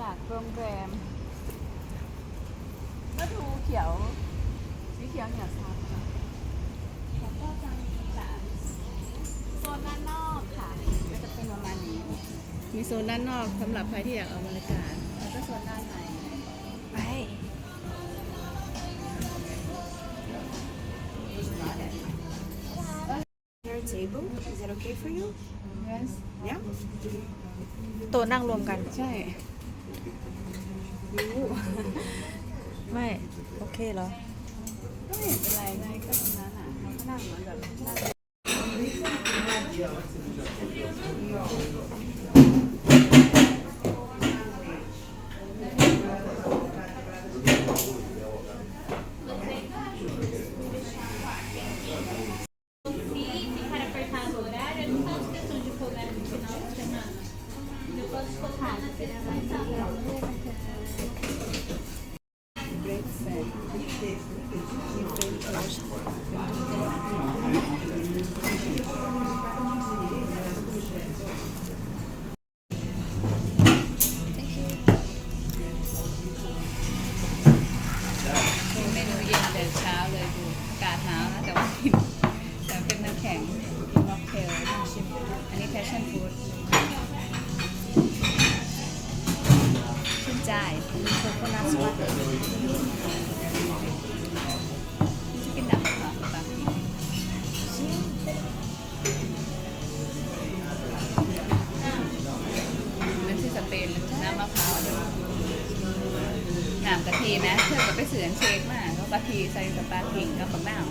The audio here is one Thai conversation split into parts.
จากโรงแรมก็ดูเขียวสีเขียวเหนียวซับค่ะแล้วก็จะมีแบบโซนด้านนอกค่ะ ก็จะเป็นประมาณนี้ มีโซนด้านนอกสำหรับใครที่อยากเอาบรรยากาศแล้วก็โซนด้านในไป Your table, is that okay for you? yes Yeah? โต๊ะนั่งรวมกัน ใช่ รู้ไม่ โอเคเหรอ ก็ไม่เห็นเป็นไรไงก็ตรงนั้นอะเขาก็นั่งเหมือนแบบนั่ง กิน น้ำกะทินะเพื่อก็ไปเสือนเชคมาก็กะทิใส่สปากิ่งกับบักนาว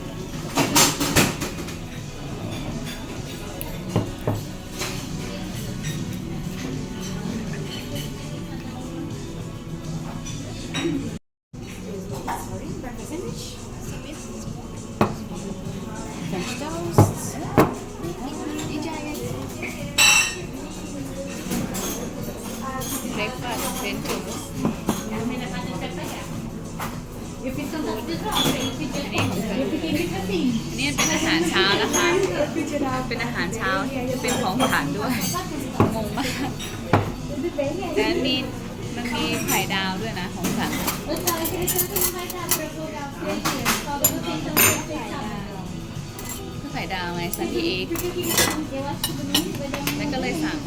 นี้เป็นอาหารเช้านะคะ เป็นอาหารเช้าเป็นของหวานด้วย งงมากแต่นนี้มันมีไข่ดาวด้วยนะของฉันก็ไข่ดาวไงซันที่เอกแล้วก็เลยสั่ง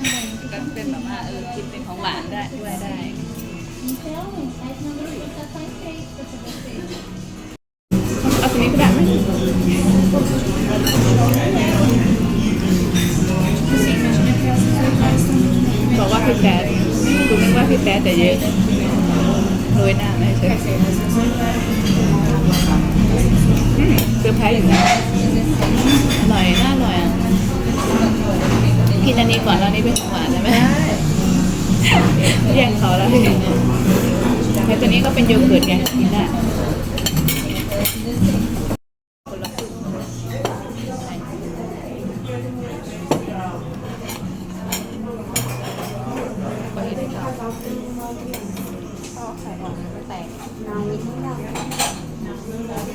ก็เป็นแบบว่าเออกินเป็นของหวานได้ด้วยได้ เอาตรงนี้ก็ได้ไหมบอกว่าพี่แป๊ดคุณนึกว่าพี่แป๊ดแต่เยอะโรยหน้าไม่ใช่อืมเซอร์ไพรส์อยู่นะอร่อยน่าอร่อยอะกินอันนี้ก่อนแล้วอันนี้เป็นของหวานได้ไหมแย่งเขาแล้วแตัวนี้ก็เป็นโยเกิร์ตไงกินได้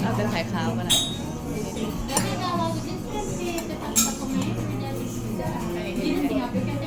เอาเป็นไข่ขาวก็ได้เอา